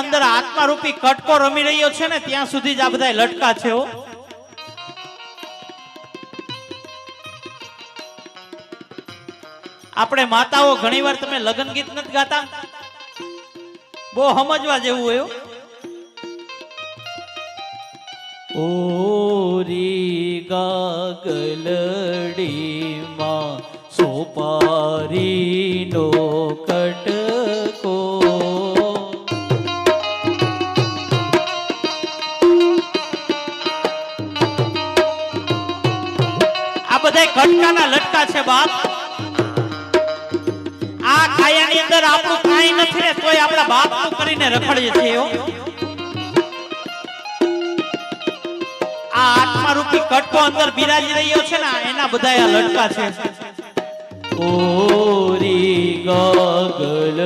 અંદર આત્મા રૂપી કટકો રમી રહ્યો છે ને, ત્યાં સુધી જ આ બધા લટકા છે આપણે માતાઓ ઘણીવાર તમે લગ્ન ગીત નથી ગાતા બહુ સમજવા જેવું હોય. ઓરી ગાગલડીમાં સોપારીનો કટકો બધા કટકાના લટકા છે બાપ આ ખાયાની અંદર આપણું કાંઈ નથી ને તોય આપણા બાપનું કરીને રખડીએ છીએ. આ કટકો અંદર બિરાજી રહ્યો છે ને એના બધા આ લટકા છે ઓરી ગગલડીમાં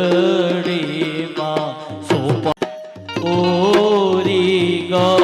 સોપા ઓરી ગગલડીમાં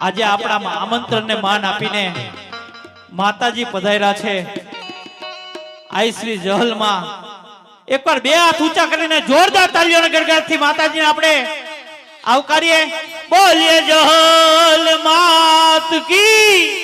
આજે આપણા આમંત્રણને માન આપીને માતાજી પધાર્યા છે. આઈ શ્રી જહલમાં એકવાર બે હાથ ઊંચા કરીને જોરદાર તાળીઓના થી માતાજીને આપણે આવકારીએ બોલીએ જહલ માત કી